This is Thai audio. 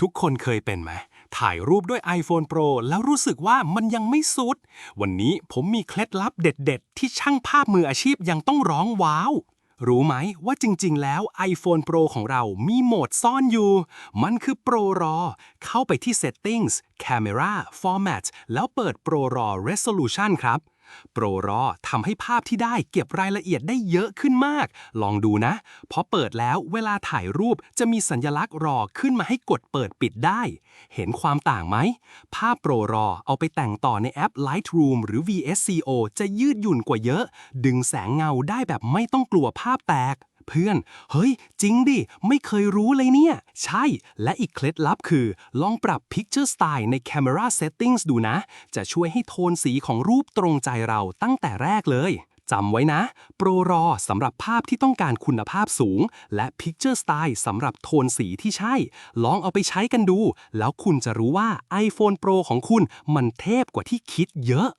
ทุกคนเคยเป็นไหม ถ่ายรูปด้วย iPhone Pro แล้วรู้สึกว่ามันยังไม่สุด วันนี้ผมมีเคล็ดลับเด็ด ๆ ที่ช่างภาพมืออาชีพยังต้องร้องว้าว รู้ไหมว่าจริง ๆ แล้ว iPhone Pro ของเรามีโหมดซ่อนอยู่ มันคือ Pro RAW เข้าไปที่ Settings Camera Format แล้วเปิด Pro RAW Resolution ครับ โปรรอทำให้ภาพที่ได้เก็บรายละเอียดได้เยอะขึ้นมาก ลองดูนะพอเปิดแล้วเวลาถ่ายรูปจะมีสัญลักษณ์รอขึ้นมาให้กดเปิดปิดได้ เห็นความต่างไหม ภาพโปรรอเอาไปแต่งต่อในแอป Lightroom หรือ VSCO จะยืดหยุ่นกว่าเยอะ ดึงแสงเงาได้แบบไม่ต้องกลัวภาพแตก เพื่อน เฮ้ย จริงดิ ไม่เคยรู้เลยเนี่ย ใช่ และอีกเคล็ดลับคือ ลองปรับ Picture Style ใน Camera Settings ดูนะ จะช่วยให้โทนสีของรูปตรงใจเราตั้งแต่แรกเลยจำไว้นะ Pro RAW สำหรับภาพที่ต้องการคุณภาพสูง และ Picture Style สำหรับโทนสีที่ใช่ ลองเอาไปใช้กันดู แล้วคุณจะรู้ว่า iPhone Pro ของคุณมันเทพกว่าที่คิดเยอะ